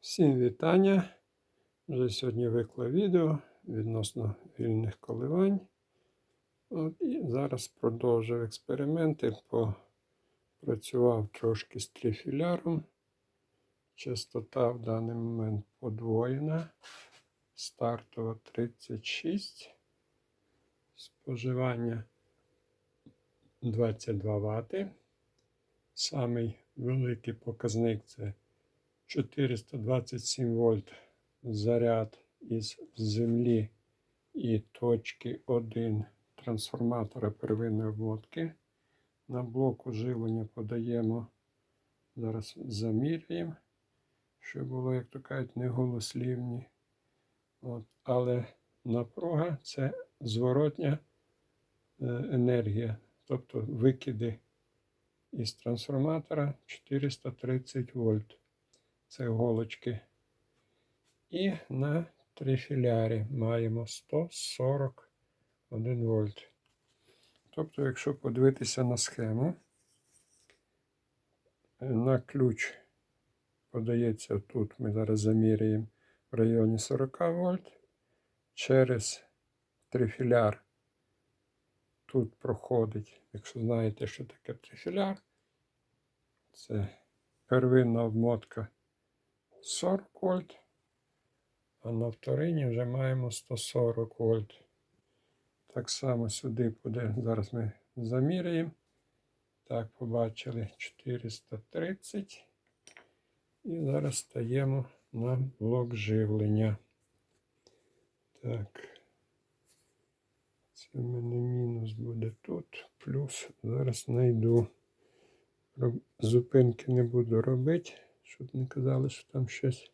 Всім вітання. Вже сьогодні виклав відео відносно вільних коливань. От, і зараз продовжив експерименти. Попрацював трошки з трифіляром. Частота в даний момент подвоєна. Стартова 36. Споживання 22 Вт. Самий великий показник це 427 вольт заряд із землі і точки 1 трансформатора первинної обмотки. На блоку живлення подаємо, зараз заміряємо, щоб було, як то кажуть, не голослівні. От. Але напруга це зворотня е, енергія, тобто викиди із трансформатора 430 вольт. Це голочки. І на трифілярі маємо 141 вольт. Тобто, якщо подивитися на схему, на ключ подається тут, ми зараз заміряємо в районі 40 вольт. Через трифіляр тут проходить, якщо знаєте, що таке трифіляр, це первинна обмотка 40 вольт, а на вторині вже маємо 140 вольт. Так само сюди буде, зараз ми заміряємо. Так, побачили 430. І зараз стаємо на блок живлення. Так. Це в мене мінус буде тут. Плюс зараз знайду. Зупинки не буду робити, щоб не казали, що там щось.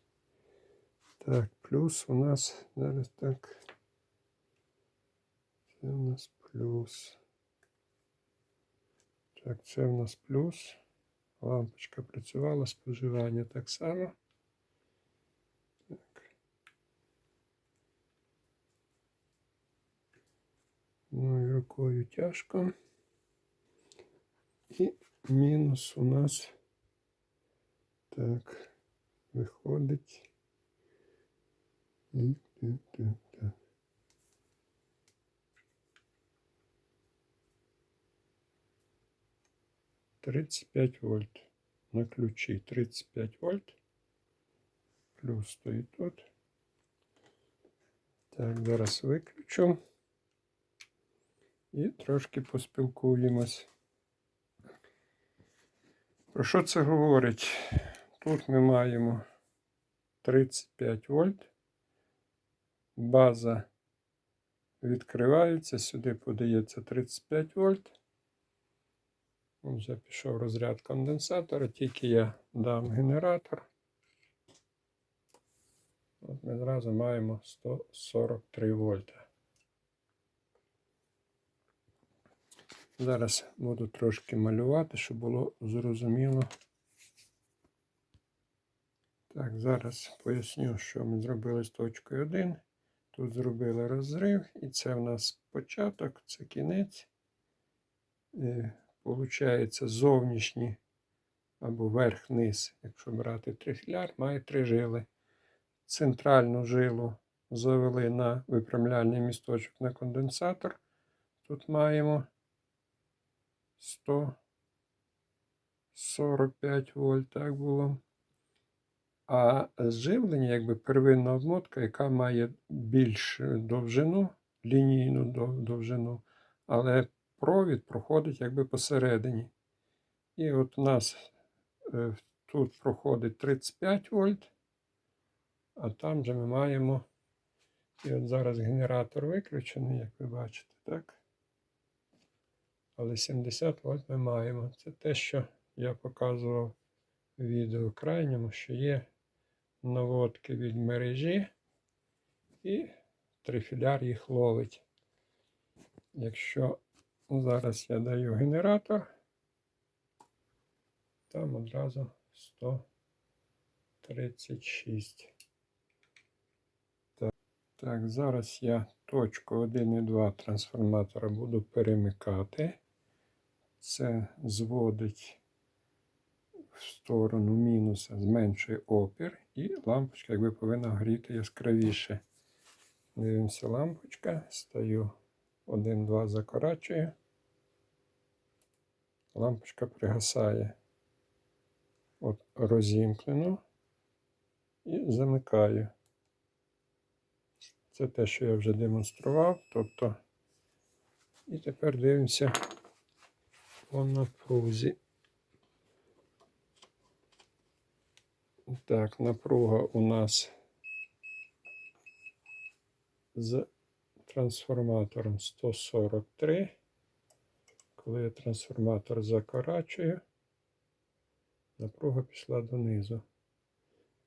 Так, плюс у нас зараз так. Це у нас плюс. Так, це у нас плюс. Лампочка працювала, споживання так само. Так. Ну і рукою тяжко. І мінус у нас так виходить. І так, так, так. Тридцять п'ять вольт на ключі. 35 вольт. Плюс стоїть тут. Так, зараз виключу. І трошки поспілкуємось. Про що це говорить? Тут ми маємо 35 вольт. База відкривається, сюди подається 35 вольт. Вже пішов розряд конденсатора, тільки я дам генератор. От ми зразу маємо 143 вольта. Зараз буду трошки малювати, щоб було зрозуміло. Так, зараз поясню, що ми зробили з точкою 1. Тут зробили розрив, і це в нас початок, це кінець. Е, Получається зовнішній або верх-низ, якщо брати трифіляр, має три жили. Центральну жилу завели на випрямляльний місточок на конденсатор. Тут маємо 145 вольт, так було. А живлення, якби первинна обмотка, яка має більш довжину, лінійну довжину, але провід проходить якби посередині. І от у нас е, тут проходить 35 вольт, а там же ми маємо. І от зараз генератор виключений, як ви бачите, так? Але 70 вольт ми маємо. Це те, що я показував в відео крайньому, що є наводки від мережі, і трифіляр їх ловить. Якщо зараз я даю генератор, там одразу 136. Так, так зараз я точку 1 і 2 трансформатора буду перемикати. Це зводить в сторону мінуса, зменшує опір і лампочка якби повинна горіти яскравіше. Дивимося, лампочка, стаю 1-2 закорачую. Лампочка пригасає. От розімкнено і замикаю. Це те, що я вже демонстрував. Тобто, і тепер дивимося по напрузі. Так, напруга у нас з трансформатором 143. Коли я трансформатор закорачую, напруга пішла донизу.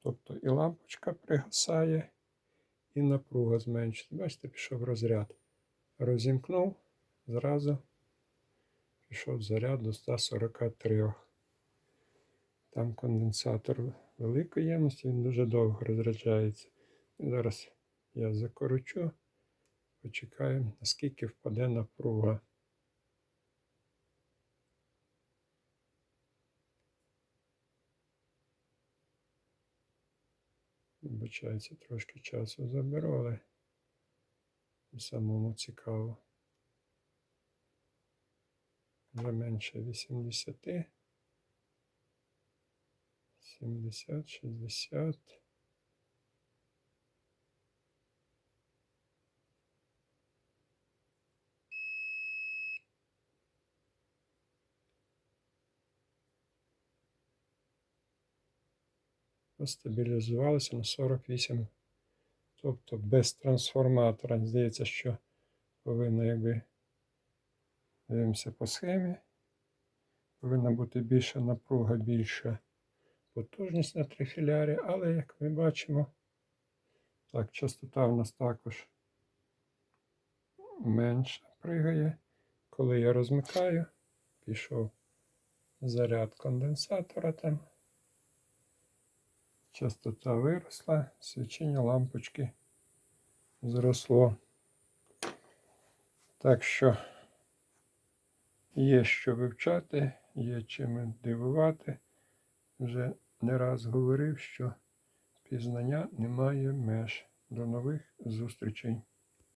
Тобто і лампочка пригасає, і напруга зменшиться. Бачите, пішов розряд. Розімкнув, зразу пішов заряд до 143. Там конденсатор великої ємності, він дуже довго розряджається. Зараз я закорочу, почекаємо, наскільки впаде напруга. Вибачається, трошки часу заберу, але самому цікаво. Вже менше 80. 70, 60. Стабілізувалося на 48. Тобто без трансформатора. Здається, що повинно якби дивимося по схемі. Повинна бути більша напруга, більша потужність на трифілярі, але як ми бачимо, так, частота в нас також менша пригає. Коли я розмикаю, пішов заряд конденсатора там. Частота виросла, свічення лампочки зросло. Так що є що вивчати, є чим дивувати. Вже не раз говорив, що пізнання немає меж. До нових зустрічей.